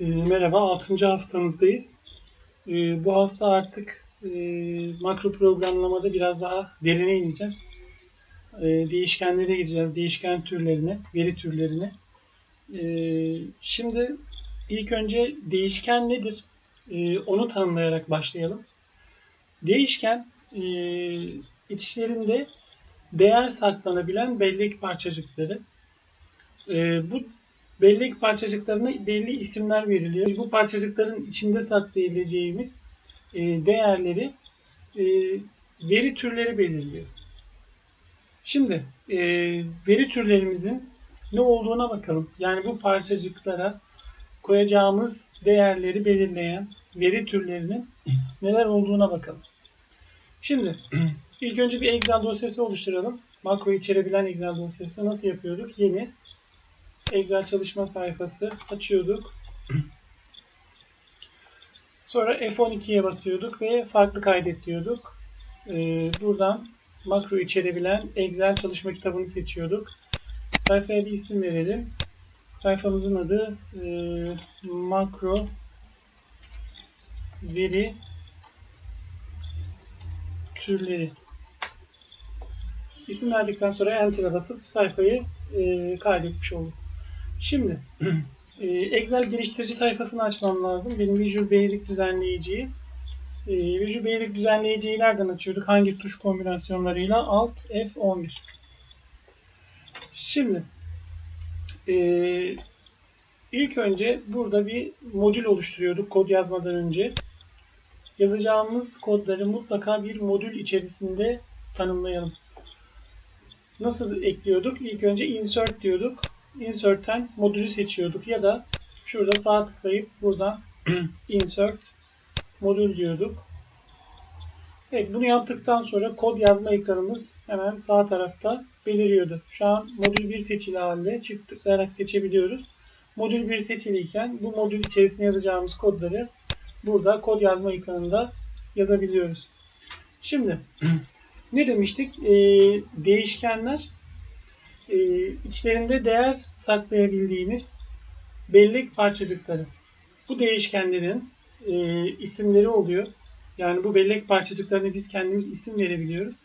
E, merhaba, 6. haftamızdayız. E, bu hafta artık e, makro programlamada biraz daha derine ineceğiz. E, değişkenlere gideceğiz, değişken türlerine, veri türlerine. E, şimdi ilk önce değişken nedir? E, onu tanımlayarak başlayalım. Değişken e, içlerinde değer saklanabilen bellek parçacıkları. E, bu bellek parçacıklarına belli isimler veriliyor. Bu parçacıkların içinde saklayabileceğimiz e, değerleri e, veri türleri belirliyor. Şimdi e, veri türlerimizin ne olduğuna bakalım. Yani bu parçacıklara koyacağımız değerleri belirleyen veri türlerinin neler olduğuna bakalım. Şimdi ilk önce bir Excel dosyası oluşturalım. Makro içerebilen Excel dosyası nasıl yapıyorduk? Yeni Excel çalışma sayfası açıyorduk. Sonra F12'ye basıyorduk ve farklı kaydet diyorduk. Ee, buradan makro içerebilen Excel çalışma kitabını seçiyorduk. Sayfaya bir isim verelim. Sayfamızın adı e, makro veri türleri. İsim verdikten sonra Enter'a basıp sayfayı e, kaydetmiş olduk. Şimdi e, Excel geliştirici sayfasını açmam lazım. Benim Visual Basic düzenleyiciyi. E, Visual Basic düzenleyiciyi nereden açıyorduk? Hangi tuş kombinasyonlarıyla? Alt F11. Şimdi e, ilk önce burada bir modül oluşturuyorduk kod yazmadan önce. Yazacağımız kodları mutlaka bir modül içerisinde tanımlayalım. Nasıl ekliyorduk? İlk önce insert diyorduk. Insert'ten modülü seçiyorduk ya da şurada sağ tıklayıp buradan insert modül diyorduk. Evet bunu yaptıktan sonra kod yazma ekranımız hemen sağ tarafta beliriyordu. Şu an modül 1 seçili halde çift tıklayarak seçebiliyoruz. Modül 1 seçiliyken bu modül içerisine yazacağımız kodları burada kod yazma ekranında yazabiliyoruz. Şimdi ne demiştik? Ee, değişkenler e, içlerinde değer saklayabildiğimiz bellek parçacıkları. Bu değişkenlerin e, isimleri oluyor. Yani bu bellek parçacıklarına biz kendimiz isim verebiliyoruz.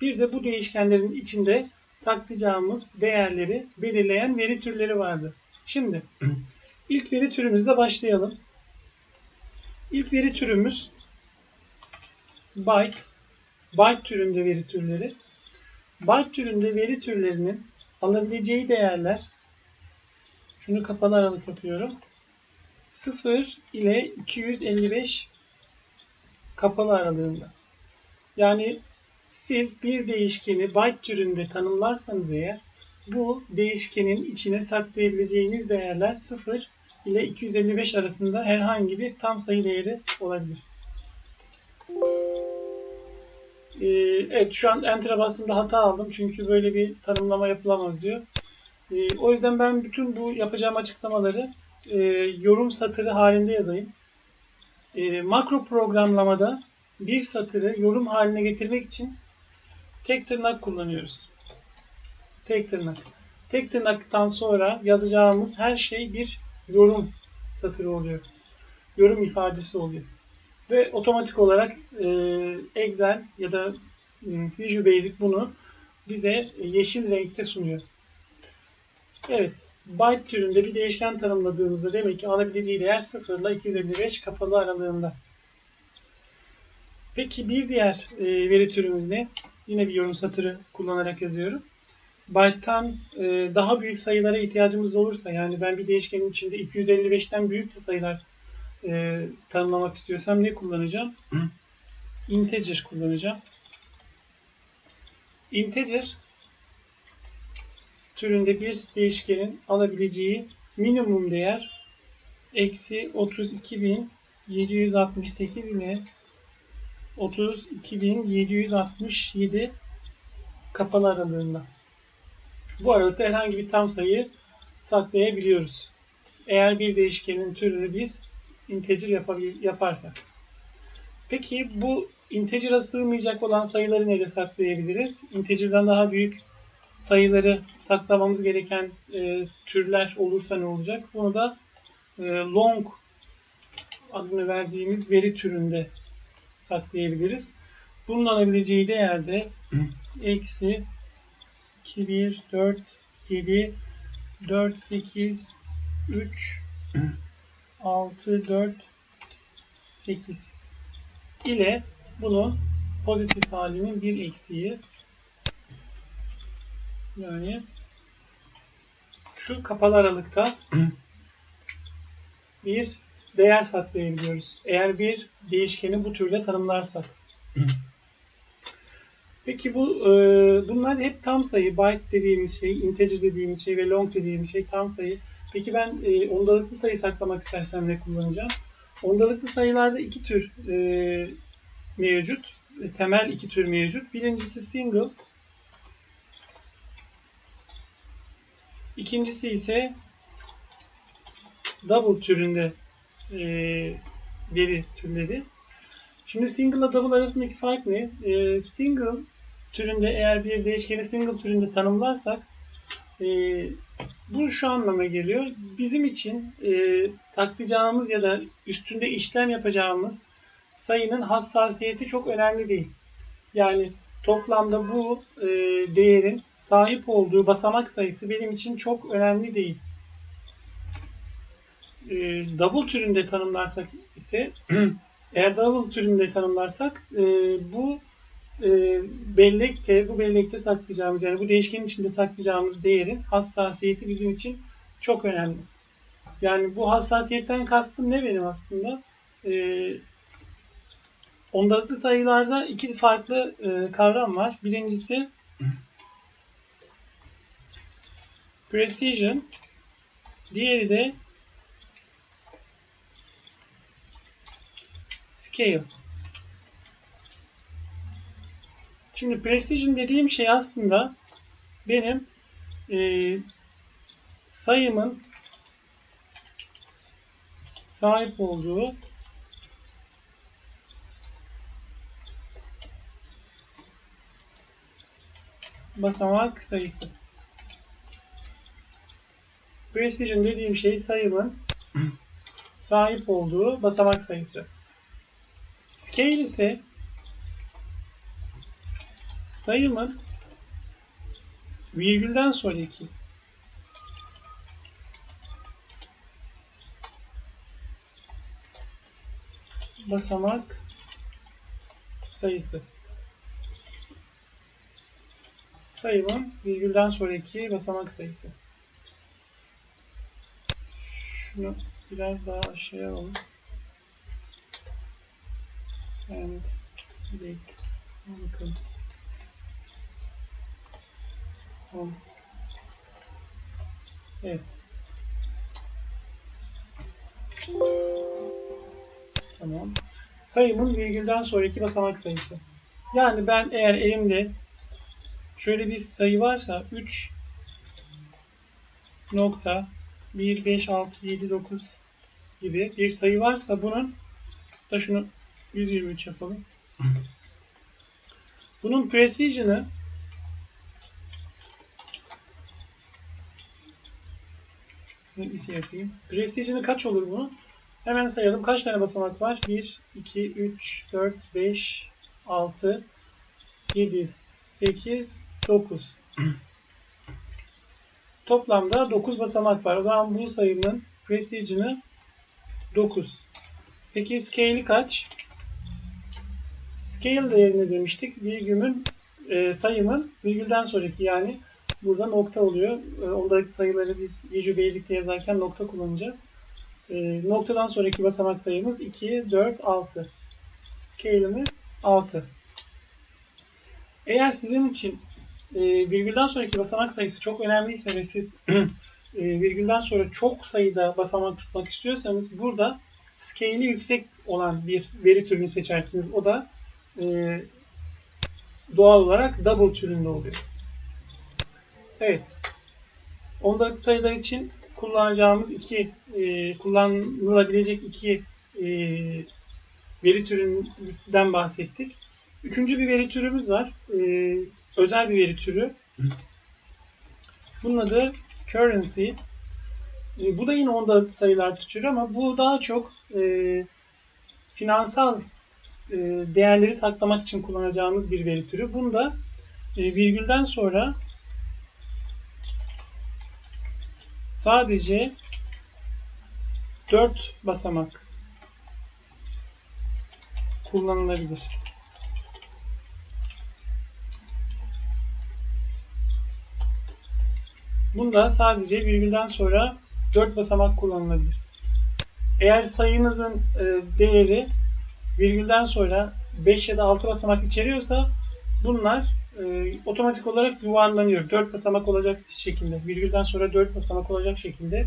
Bir de bu değişkenlerin içinde saklayacağımız değerleri belirleyen veri türleri vardı. Şimdi ilk veri türümüzle başlayalım. İlk veri türümüz byte. Byte türünde veri türleri. Byte türünde veri türlerinin alabileceği değerler şunu kapalı aralık yapıyorum. 0 ile 255 kapalı aralığında. Yani siz bir değişkeni byte türünde tanımlarsanız eğer bu değişkenin içine saklayabileceğiniz değerler 0 ile 255 arasında herhangi bir tam sayı değeri olabilir. Ee, evet şu an Enter'a bastığımda hata aldım çünkü böyle bir tanımlama yapılamaz diyor. Ee, o yüzden ben bütün bu yapacağım açıklamaları e, yorum satırı halinde yazayım. E, makro programlamada bir satırı yorum haline getirmek için tek tırnak kullanıyoruz. Tek tırnak. Tek tırnaktan sonra yazacağımız her şey bir yorum satırı oluyor. Yorum ifadesi oluyor. Ve otomatik olarak e, Excel ya da e, Visual Basic bunu bize yeşil renkte sunuyor. Evet, byte türünde bir değişken tanımladığımızda demek ki alabileceği değer 0 ile 255 kapalı aralığında. Peki bir diğer e, veri türümüz ne? Yine bir yorum satırı kullanarak yazıyorum. Byte'tan e, daha büyük sayılara ihtiyacımız olursa yani ben bir değişkenin içinde 255'ten büyük sayılar e, tanımlamak istiyorsam ne kullanacağım? Integer kullanacağım. Integer türünde bir değişkenin alabileceği minimum değer eksi 32.768 ile 32.767 kapalı aralığında. Bu aralıkta herhangi bir tam sayı saklayabiliyoruz. Eğer bir değişkenin türünü biz integer yaparsak. Peki bu integer'a sığmayacak olan sayıları nereye saklayabiliriz? Integer'dan daha büyük sayıları saklamamız gereken e, türler olursa ne olacak? Bunu da e, long adını verdiğimiz veri türünde saklayabiliriz. Bunun alabileceği değerde eksi 2, 1, 4, 7, 4, 8, 3, 6, 4, 8 ile bunun pozitif halinin bir eksiği yani şu kapalı aralıkta bir değer saklayabiliyoruz. Eğer bir değişkeni bu türde tanımlarsak. Peki bu e, bunlar hep tam sayı. Byte dediğimiz şey, integer dediğimiz şey ve long dediğimiz şey tam sayı. Peki ben e, ondalıklı sayı saklamak istersem ne kullanacağım? Ondalıklı sayılarda iki tür e, mevcut. E, temel iki tür mevcut. Birincisi single. İkincisi ise double türünde e, veri türleri. Şimdi single ile double arasındaki fark ne? E, single türünde eğer bir değişkeni single türünde tanımlarsak e, bu şu anlama geliyor. Bizim için e, saklayacağımız ya da üstünde işlem yapacağımız sayının hassasiyeti çok önemli değil. Yani toplamda bu e, değerin sahip olduğu basamak sayısı benim için çok önemli değil. E, double türünde tanımlarsak ise eğer double türünde tanımlarsak e, bu e, bellekte, bu bellekte saklayacağımız yani bu değişkenin içinde saklayacağımız değerin hassasiyeti bizim için çok önemli. Yani bu hassasiyetten kastım ne benim aslında? E, ondalıklı sayılarda iki farklı e, kavram var. Birincisi precision, diğeri de scale. Şimdi precision dediğim şey aslında benim e, sayımın sahip olduğu basamak sayısı. Precision dediğim şey sayımın sahip olduğu basamak sayısı. Scale ise sayımın virgülden sonraki basamak sayısı. Sayımın virgülden sonraki basamak sayısı. Şunu biraz daha aşağıya alalım. And date. Bakalım. Evet. Tamam. Sayımın virgülden sonraki basamak sayısı. Yani ben eğer elimde şöyle bir sayı varsa 3 nokta 1, 5, 6, 7, 9 gibi bir sayı varsa bunun da şunu 123 yapalım. Bunun precision'ı şey yapayım. Precision'ı kaç olur bunun? Hemen sayalım. Kaç tane basamak var? 1, 2, 3, 4, 5, 6, 7, 8, 9. Toplamda 9 basamak var. O zaman bu sayının precision'ı 9. Peki scale'i kaç? Scale değerini demiştik. Virgülün e, sayımın virgülden sonraki yani burada nokta oluyor. E, ondaki sayıları biz Visual Basic'te yazarken nokta kullanacağız. E, noktadan sonraki basamak sayımız 2, 4, 6. Scale'imiz 6. Eğer sizin için e, virgülden sonraki basamak sayısı çok önemliyse ve siz e, virgülden sonra çok sayıda basamak tutmak istiyorsanız burada scale'i yüksek olan bir veri türünü seçersiniz. O da e, doğal olarak double türünde oluyor. Evet. Ondalıklı sayılar için kullanacağımız iki e, kullanılabilecek iki e, veri türünden bahsettik. Üçüncü bir veri türümüz var. E, özel bir veri türü. Bunun adı currency. E, bu da yine onda sayılar tutuyor ama bu daha çok e, finansal e, değerleri saklamak için kullanacağımız bir veri türü. Bunda e, virgülden sonra sadece 4 basamak kullanılabilir. Bunda sadece virgülden sonra 4 basamak kullanılabilir. Eğer sayınızın e, değeri virgülden sonra 5 ya da 6 basamak içeriyorsa bunlar e, otomatik olarak yuvarlanıyor. 4 basamak olacak şekilde, virgülden sonra 4 basamak olacak şekilde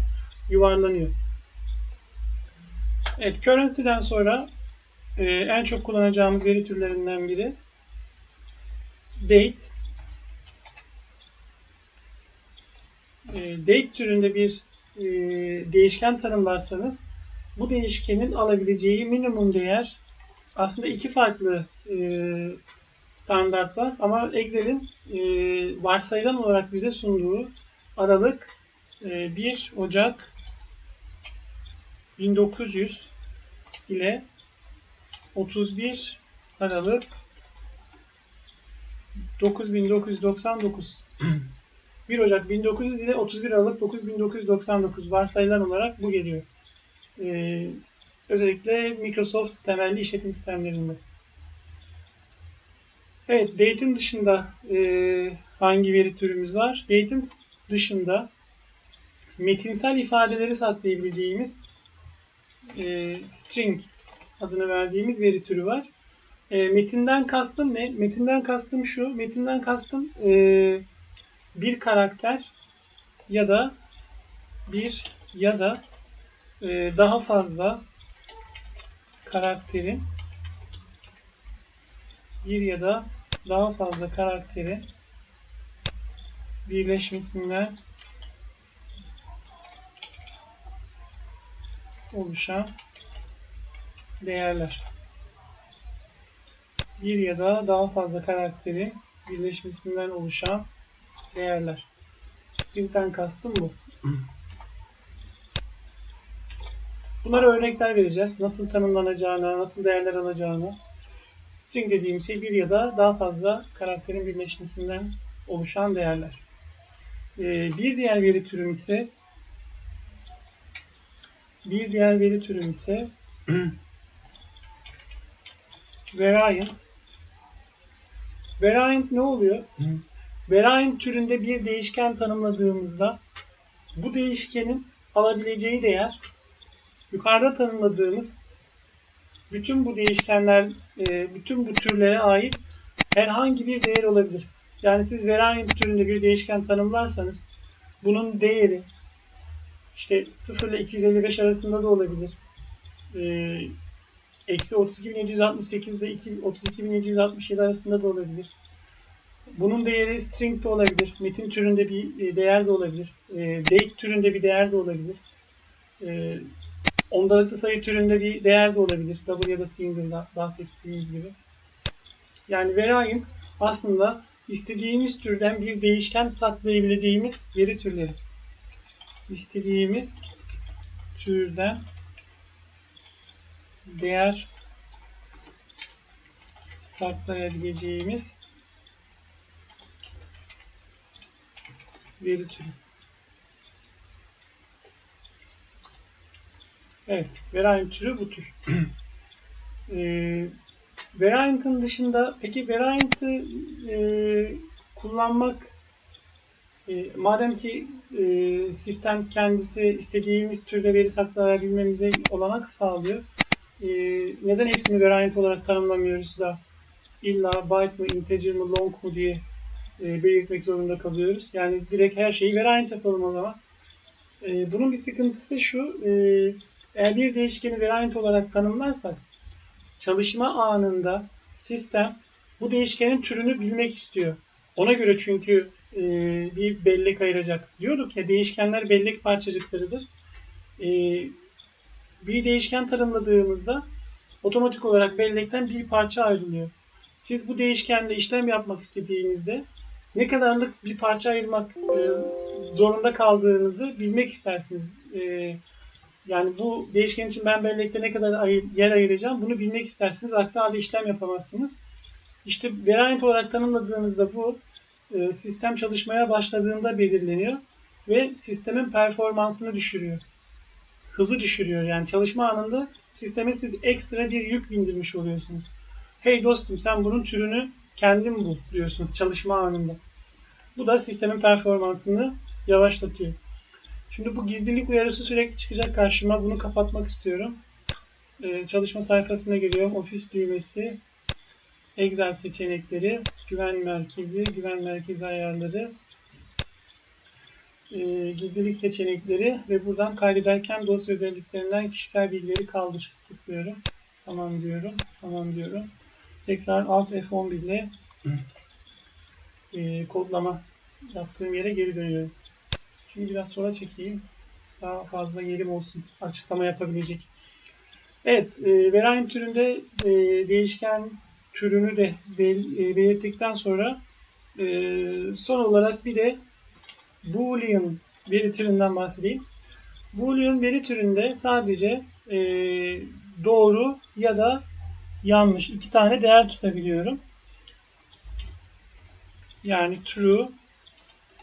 yuvarlanıyor. Evet, currency'den sonra e, en çok kullanacağımız veri türlerinden biri date. E, date türünde bir e, değişken tanımlarsanız bu değişkenin alabileceği minimum değer aslında iki farklı e, standart var ama Excel'in e, varsayılan olarak bize sunduğu aralık e, 1 Ocak 1900 ile 31 Aralık 9999 1 Ocak 1900 ile 31 Aralık 9999 varsayılan olarak bu geliyor. Ee, özellikle Microsoft temelli işletim sistemlerinde. Evet, date'in dışında e, hangi veri türümüz var? Date'in dışında metinsel ifadeleri saklayabileceğimiz e, string adını verdiğimiz veri türü var. E, metinden kastım ne? Metinden kastım şu. Metinden kastım e, bir karakter ya da bir ya da e, daha fazla karakterin bir ya da daha fazla karakterin birleşmesinden oluşan değerler. Bir ya da daha fazla karakterin birleşmesinden oluşan değerler. String'den kastım bu. Bunlara örnekler vereceğiz. Nasıl tanımlanacağını, nasıl değerler alacağını. String dediğim şey bir ya da daha fazla karakterin birleşmesinden oluşan değerler. Ee, bir diğer veri türüm ise bir diğer veri türüm ise variant. Variant ne oluyor? Variant türünde bir değişken tanımladığımızda bu değişkenin alabileceği değer yukarıda tanımladığımız bütün bu değişkenler, e, bütün bu türlere ait herhangi bir değer olabilir. Yani siz variant türünde bir değişken tanımlarsanız bunun değeri işte 0 ile 255 arasında da olabilir. Ee, eksi 32.768 ile 32.767 arasında da olabilir. Bunun değeri string de olabilir. Metin türünde bir e, değer de olabilir. E, date türünde bir değer de olabilir. E, ondalıklı sayı türünde bir değer de olabilir. Double ya da single'da bahsettiğimiz gibi. Yani variant aslında istediğimiz türden bir değişken saklayabileceğimiz veri türleri istediğimiz türden değer saklayabileceğimiz veri türü. Evet, variant türü bu tür. e, variant'ın dışında, peki variant'ı e, kullanmak e, madem ki e, sistem kendisi istediğimiz türde veri saklayabilmemize olanak sağlıyor, e, neden hepsini variant olarak tanımlamıyoruz da illa byte mı, integer mi, long mu diye e, belirtmek zorunda kalıyoruz. Yani direkt her şeyi variant yapalım o zaman. E, bunun bir sıkıntısı şu, e, eğer bir değişkeni variant olarak tanımlarsak, çalışma anında sistem bu değişkenin türünü bilmek istiyor. Ona göre çünkü e, bir bellek ayıracak. Diyorduk ya değişkenler bellek parçacıklarıdır. E, bir değişken tanımladığımızda otomatik olarak bellekten bir parça ayrılıyor. Siz bu değişkenle işlem yapmak istediğinizde ne kadarlık bir parça ayırmak e, zorunda kaldığınızı bilmek istersiniz. E, yani bu değişken için ben bellekte ne kadar yer ayıracağım bunu bilmek istersiniz. Aksi halde işlem yapamazsınız. İşte variant olarak tanımladığınızda bu e, sistem çalışmaya başladığında belirleniyor ve sistemin performansını düşürüyor. Hızı düşürüyor. Yani çalışma anında sisteme siz ekstra bir yük bindirmiş oluyorsunuz. Hey dostum sen bunun türünü kendin bul diyorsunuz çalışma anında. Bu da sistemin performansını yavaşlatıyor. Şimdi bu gizlilik uyarısı sürekli çıkacak karşıma. Bunu kapatmak istiyorum. Ee, çalışma sayfasına geliyorum. Ofis düğmesi, Excel seçenekleri, güven merkezi, güven merkezi ayarları, e, gizlilik seçenekleri ve buradan kaydederken dosya özelliklerinden kişisel bilgileri kaldır. Tıklıyorum. Tamam diyorum. Tamam diyorum. Tekrar Alt F11 ile e, kodlama yaptığım yere geri dönüyorum. Şimdi biraz sonra çekeyim. Daha fazla yerim olsun. Açıklama yapabilecek. Evet, e, variant türünde e, değişken türünü de bel, e, belirttikten sonra e, son olarak bir de Boolean veri türünden bahsedeyim. Boolean veri türünde sadece e, doğru ya da yanlış iki tane değer tutabiliyorum. Yani true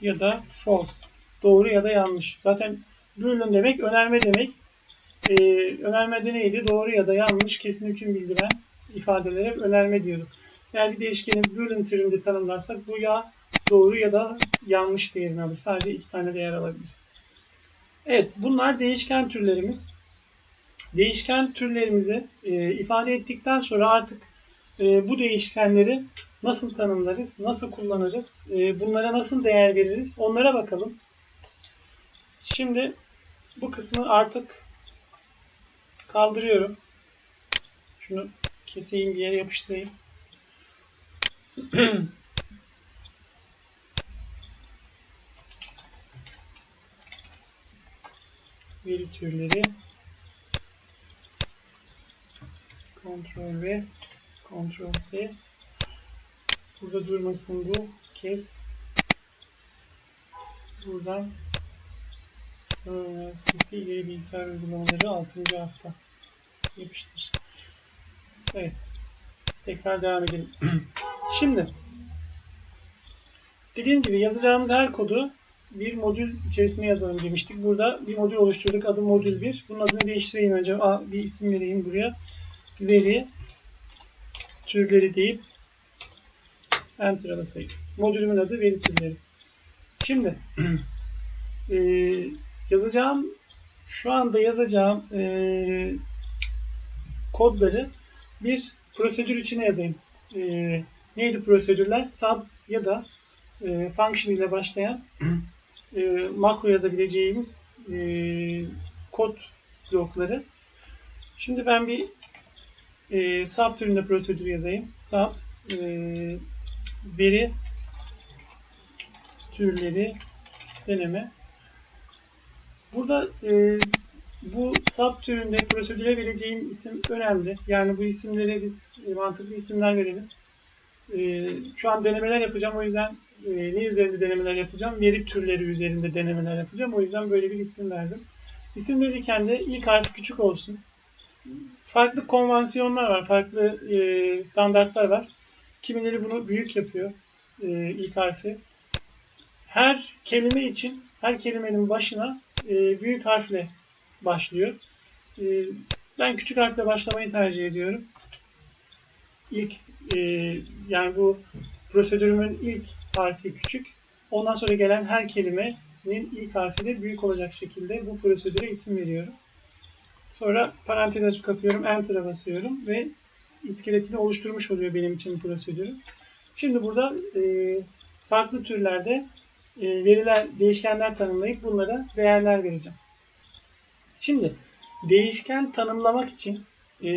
ya da false. Doğru ya da yanlış. Zaten Boolean demek önerme demek. Ee, önermede neydi? Doğru ya da yanlış kesin hüküm bildiren ifadelere önerme diyorduk. Yani bir değişkenin Boolean türünde tanımlarsak bu ya doğru ya da yanlış değerini alır. Sadece iki tane değer alabilir. Evet bunlar değişken türlerimiz. Değişken türlerimizi e, ifade ettikten sonra artık e, bu değişkenleri nasıl tanımlarız, nasıl kullanırız, e, bunlara nasıl değer veririz onlara bakalım. Şimdi bu kısmı artık kaldırıyorum. Şunu keseyim bir yere yapıştırayım. Veri türleri Ctrl V Ctrl C Burada durmasın bu. Kes. Buradan Üniversitesi İleri Bilgisayar Uygulamaları 6. hafta. Yapıştır. Evet. Tekrar devam edelim. Şimdi dediğim gibi yazacağımız her kodu bir modül içerisine yazalım demiştik. Burada bir modül oluşturduk. Adı modül 1. Bunun adını değiştireyim önce. Aa, bir isim vereyim buraya. Veri türleri deyip Enter'a basayım. Modülümün adı veri türleri. Şimdi e, yazacağım şu anda yazacağım e, kodları bir prosedür içine yazayım. E, neydi prosedürler? Sub ya da e, function ile başlayan e, makro yazabileceğimiz e, kod blokları. Şimdi ben bir e, sub türünde prosedür yazayım. Sub e, veri türleri deneme. Burada e, bu sub türünde prosedüre vereceğim isim önemli. Yani bu isimlere biz e, mantıklı isimler verelim. E, şu an denemeler yapacağım. O yüzden e, ne üzerinde denemeler yapacağım? Veri türleri üzerinde denemeler yapacağım. O yüzden böyle bir isim verdim. İsim verirken de ilk harfi küçük olsun. Farklı konvansiyonlar var, farklı e, standartlar var. Kimileri bunu büyük yapıyor e, ilk harfi. Her kelime için, her kelimenin başına e, büyük harfle başlıyor. E, ben küçük harfle başlamayı tercih ediyorum. İlk e, yani bu prosedürümün ilk harfi küçük. Ondan sonra gelen her kelimenin ilk harfi de büyük olacak şekilde bu prosedüre isim veriyorum. Sonra parantez açıp kapıyorum, Enter'a basıyorum ve iskeletini oluşturmuş oluyor benim için prosedürü. Şimdi burada e, farklı türlerde veriler, değişkenler tanımlayıp bunlara değerler vereceğim. Şimdi değişken tanımlamak için e,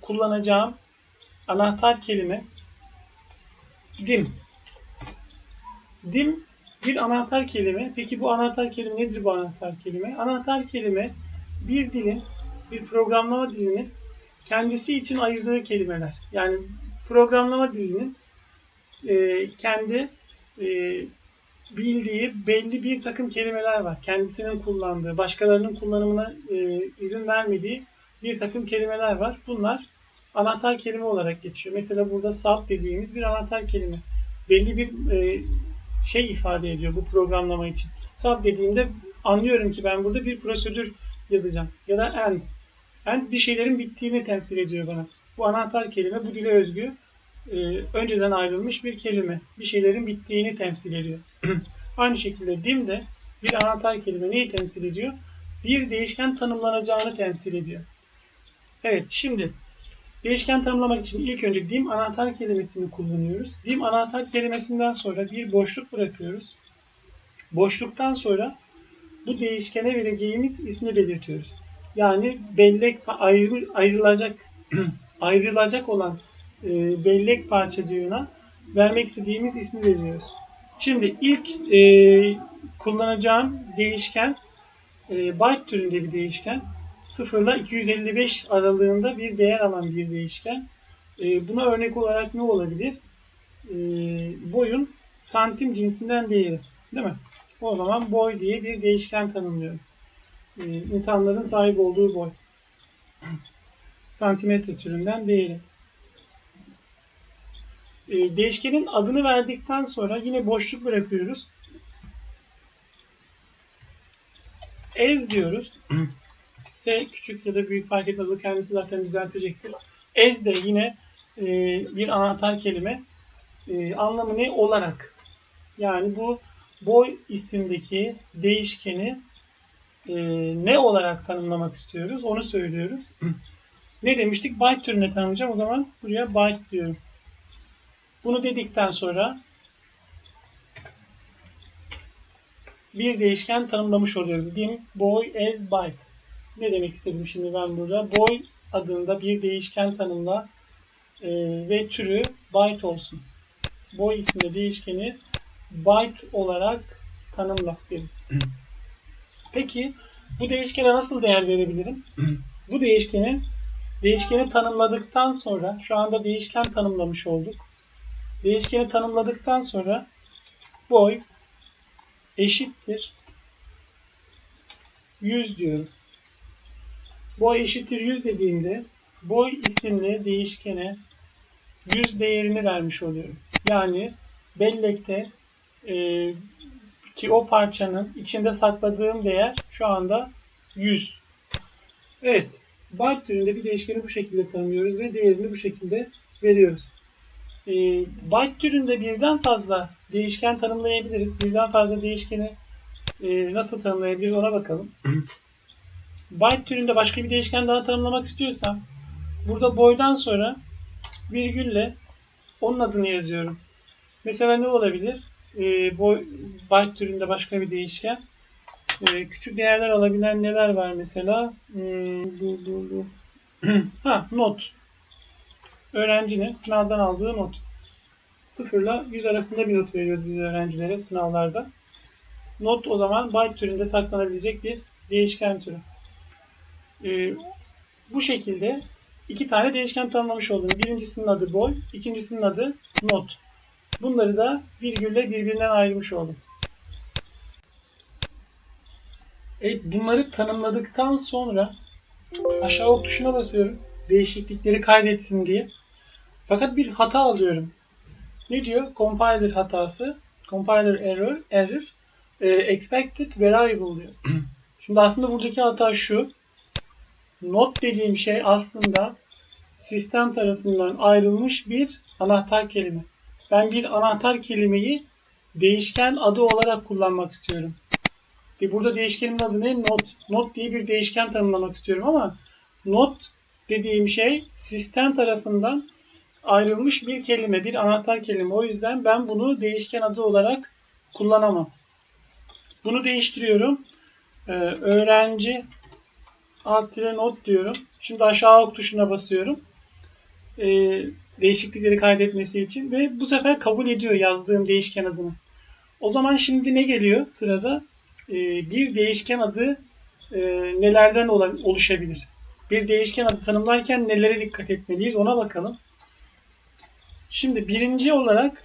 kullanacağım anahtar kelime dim. Dim bir anahtar kelime. Peki bu anahtar kelime nedir bu anahtar kelime? Anahtar kelime bir dilin, bir programlama dilinin kendisi için ayırdığı kelimeler. Yani programlama dilinin e, kendi e, bildiği belli bir takım kelimeler var. Kendisinin kullandığı, başkalarının kullanımına e, izin vermediği bir takım kelimeler var. Bunlar anahtar kelime olarak geçiyor. Mesela burada sub dediğimiz bir anahtar kelime. Belli bir e, şey ifade ediyor bu programlama için. Sub dediğimde anlıyorum ki ben burada bir prosedür yazacağım. Ya da and. And bir şeylerin bittiğini temsil ediyor bana. Bu anahtar kelime bu dile özgü e, önceden ayrılmış bir kelime. Bir şeylerin bittiğini temsil ediyor. Aynı şekilde dim de bir anahtar kelime neyi temsil ediyor? Bir değişken tanımlanacağını temsil ediyor. Evet şimdi değişken tanımlamak için ilk önce dim anahtar kelimesini kullanıyoruz. Dim anahtar kelimesinden sonra bir boşluk bırakıyoruz. Boşluktan sonra bu değişkene vereceğimiz ismi belirtiyoruz. Yani bellek ayrı, ayrılacak ayrılacak olan e, bellek parçacığına vermek istediğimiz ismi veriyoruz. Şimdi ilk e, kullanacağım değişken e, byte türünde bir değişken. 0 ile 255 aralığında bir değer alan bir değişken. E, buna örnek olarak ne olabilir? E, boyun santim cinsinden değeri. Değil mi? O zaman boy diye bir değişken tanımlıyorum. E, insanların sahip olduğu boy. Santimetre türünden değeri. E, değişkenin adını verdikten sonra yine boşluk bırakıyoruz. Ez diyoruz. S küçük ya da büyük fark etmez. O kendisi zaten düzeltecektir. Ez de yine e, bir anahtar kelime. E, anlamı ne? Olarak. Yani bu boy isimdeki değişkeni e, ne olarak tanımlamak istiyoruz? Onu söylüyoruz. ne demiştik? Byte türüne tanımlayacağım. O zaman buraya byte diyorum. Bunu dedikten sonra bir değişken tanımlamış oluyorum. Dim boy as byte. Ne demek istedim şimdi ben burada? Boy adında bir değişken tanımla e, ve türü byte olsun. Boy isimli değişkeni byte olarak tanımla. Peki bu değişkene nasıl değer verebilirim? bu değişkeni değişkeni tanımladıktan sonra şu anda değişken tanımlamış olduk. Değişkeni tanımladıktan sonra boy eşittir 100 diyorum. Boy eşittir 100 dediğimde boy isimli değişkene 100 değerini vermiş oluyorum. Yani bellekte e, ki o parçanın içinde sakladığım değer şu anda 100. Evet. Byte türünde bir değişkeni bu şekilde tanımlıyoruz ve değerini bu şekilde veriyoruz. E, byte türünde birden fazla değişken tanımlayabiliriz. Birden fazla değişkeni e, nasıl tanımlayabiliriz ona bakalım. byte türünde başka bir değişken daha tanımlamak istiyorsam burada boydan sonra virgülle onun adını yazıyorum. Mesela ne olabilir? E, boy, byte türünde başka bir değişken. E, küçük değerler alabilen neler var mesela? Hmm, dur, dur, dur. ha, not. Öğrencinin sınavdan aldığı not. 0 ile 100 arasında bir not veriyoruz biz öğrencilere sınavlarda. Not o zaman byte türünde saklanabilecek bir değişken türü. Ee, bu şekilde iki tane değişken tanımlamış oldum. Birincisinin adı boy, ikincisinin adı not. Bunları da virgülle birbirinden ayırmış oldum. Evet bunları tanımladıktan sonra aşağı ok tuşuna basıyorum. Değişiklikleri kaydetsin diye. Fakat bir hata alıyorum. Ne diyor? Compiler hatası. Compiler error, error e, expected variable diyor. Şimdi aslında buradaki hata şu. Not dediğim şey aslında sistem tarafından ayrılmış bir anahtar kelime. Ben bir anahtar kelimeyi değişken adı olarak kullanmak istiyorum. Ve burada değişkenin adı ne? Not. Not diye bir değişken tanımlamak istiyorum ama not dediğim şey sistem tarafından ayrılmış bir kelime, bir anahtar kelime. O yüzden ben bunu değişken adı olarak kullanamam. Bunu değiştiriyorum. Ee, öğrenci alt not diyorum. Şimdi aşağı ok tuşuna basıyorum. Ee, değişiklikleri kaydetmesi için ve bu sefer kabul ediyor yazdığım değişken adını. O zaman şimdi ne geliyor sırada? Ee, bir değişken adı e, nelerden oluşabilir? Bir değişken adı tanımlarken nelere dikkat etmeliyiz ona bakalım. Şimdi birinci olarak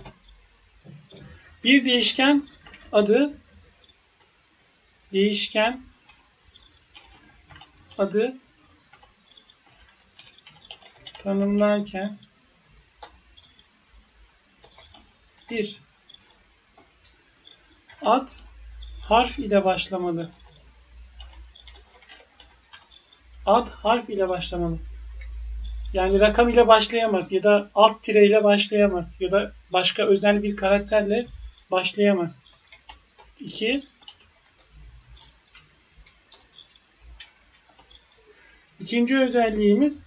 bir değişken adı değişken adı tanımlarken bir ad harf ile başlamalı. Ad harf ile başlamalı. Yani rakam ile başlayamaz ya da alt tire ile başlayamaz ya da başka özel bir karakterle başlayamaz. 2 İkinci özelliğimiz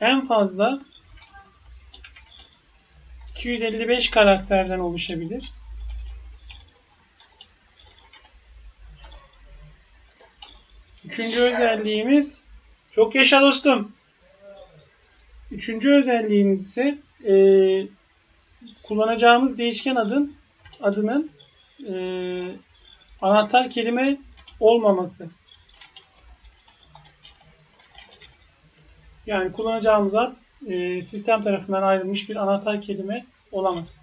en fazla 255 karakterden oluşabilir. Üçüncü özelliğimiz çok yaşa dostum. Üçüncü özelliğimiz ise e, kullanacağımız değişken adın adının e, anahtar kelime olmaması. Yani kullanacağımız ad e, sistem tarafından ayrılmış bir anahtar kelime olamaz.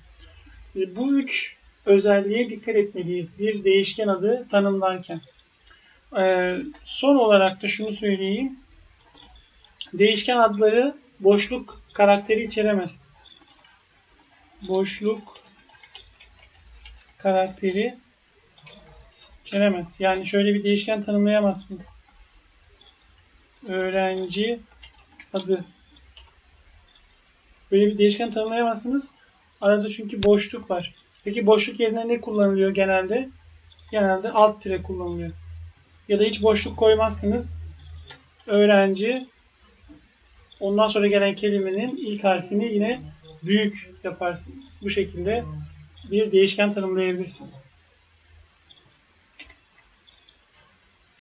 E, bu üç özelliğe dikkat etmeliyiz bir değişken adı tanımlarken. E, son olarak da şunu söyleyeyim. Değişken adları boşluk karakteri içeremez. Boşluk karakteri içeremez. Yani şöyle bir değişken tanımlayamazsınız. Öğrenci adı. Böyle bir değişken tanımlayamazsınız. Arada çünkü boşluk var. Peki boşluk yerine ne kullanılıyor genelde? Genelde alt tire kullanılıyor. Ya da hiç boşluk koymazsınız. Öğrenci ondan sonra gelen kelimenin ilk harfini yine büyük yaparsınız. Bu şekilde bir değişken tanımlayabilirsiniz.